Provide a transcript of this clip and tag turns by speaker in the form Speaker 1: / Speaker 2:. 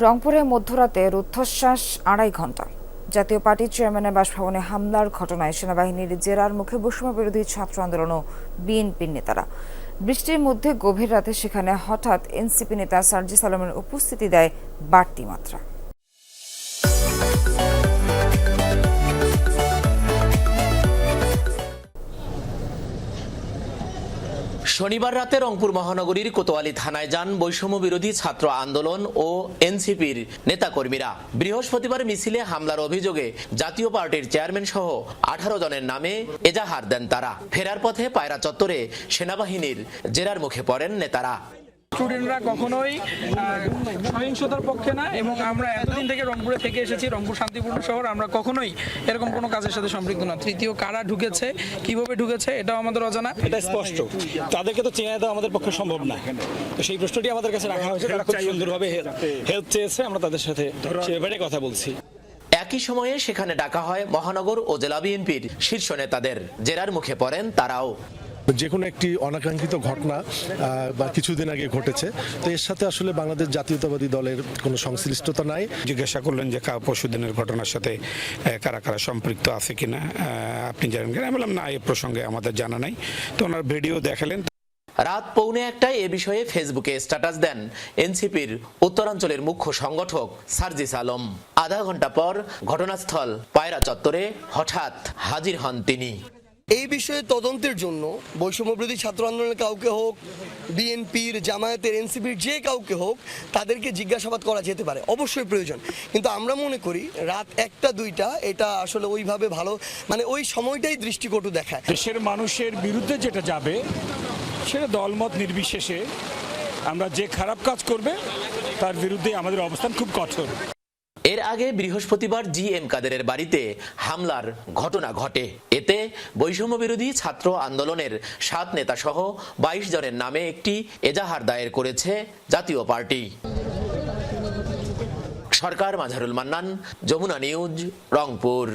Speaker 1: রংপুরে মধ্যরাতে রুদ্ধশ্বাস আড়াই ঘণ্টা জাতীয় পার্টির চেয়ারম্যানের বাসভবনে হামলার ঘটনায় সেনাবাহিনীর জেরার মুখে বৈষম্য বিরোধী ছাত্র আন্দোলন ও বিএনপির নেতারা। বৃষ্টির মধ্যে গভীর রাতে সেখানে হঠাৎ এনসিপি নেতা সার্জিস আলমের উপস্থিতি দেয় বাড়তি মাত্রা।
Speaker 2: শনিবার রাতে রংপুর মহানগরীর কোতোয়ালি থানায় যান বৈষম্য বিরোধী ছাত্র আন্দোলন ও এনসিপির নেতাকর্মীরা। বৃহস্পতিবার মিছিলে হামলার অভিযোগে জাতীয় পার্টির চেয়ারম্যান সহ আঠারো জনের নামে এজাহার দেন তারা। ফেরার পথে পায়রা চত্বরে সেনাবাহিনীর জেরার মুখে পড়েন নেতারা।
Speaker 3: স্টুডেন্টরা কখনোই সহিংসতার পক্ষে না এবং আমরা এতদিন থেকে রংপুরে থেকে এসেছি রংপুর শান্তিপূর্ণ শহর আমরা কখনোই এরকম কোনো কাজের সাথে সম্পৃক্ত না। তৃতীয় কারা ঢুকেছে কীভাবে ঢুকেছে এটাও আমাদের অজানা।
Speaker 4: এটা স্পষ্ট। তাদেরকে তো চেনে দেওয়া আমাদের পক্ষে সম্ভব না। তো সেই প্রশ্নটি আমাদের কাছে রাখা হয়েছে তারা খুব সুন্দরভাবে হেল্প চেয়েছে আমরা তাদের সাথে সে ব্যাপারে কথা বলছি।
Speaker 2: একই সময়ে সেখানে ডাকা হয় মহানগর ও জেলা বিএনপির শীর্ষ নেতাদের। জেরার মুখে পড়েন তারাও।
Speaker 5: যে কোনো একটি অনাকাঙ্ক্ষিত ঘটনা বা কিছুদিন আগে ঘটেছে তো এর সাথে আসলে বাংলাদেশ জাতীয়তাবাদী দলের কোনো সংশ্লিষ্টতা নাই?
Speaker 6: জিজ্ঞাসা করলেন যে কা- পরশুদিনের ঘটনার সাথে কারা কারা সম্পৃক্ত আছে কিনা আপনি জানেন কিনা? আমি বললাম না এ প্রসঙ্গে আমাদের জানা নাই। তো ওনার ভিডিও দেখালেন।
Speaker 2: রাত পৌনে একটায় এ বিষয়ে ফেসবুকে স্ট্যাটাস দেন এনসিপির উত্তরাঞ্চলের মুখ্য সংগঠক সার্জিস আলম। আধা ঘণ্টা পর ঘটনাস্থল পায়রা চত্বরে হঠাৎ হাজির হন তিনি।
Speaker 7: এই বিষয়ে তদন্তের জন্য বৈষম্যবিরোধী ছাত্র আন্দোলনের কাউকে হোক, বিএনপির, জামায়াতের, এনসিপির যে কাউকে হোক, তাদেরকে জিজ্ঞাসাবাদ করা যেতে পারে। অবশ্যই প্রয়োজন। কিন্তু আমরা মনে করি রাত একটা, দুইটা, এটা আসলে ওইভাবে ভালো মানে ওই সময়টাই দৃষ্টিকটু দেখায়।
Speaker 4: দেশের মানুষের বিরুদ্ধে যেটা যাবে, সেটা দলমত নির্বিশেষে আমরা যে খারাপ কাজ করবে, তার বিরুদ্ধে আমাদের অবস্থান খুব কঠোর।
Speaker 2: এর আগে বৃহস্পতিবার জি এম কাদেরের বাড়িতে হামলার ঘটনা ঘটে। এতে বৈষম্য বিরোধী ছাত্র আন্দোলনের সাত নেতা সহ বাইশ জনের নামে একটি এজাহার দায়ের করেছে জাতীয় পার্টি। সরকার, মাঝারুল মান্নান, যমুনা নিউজ, রংপুর।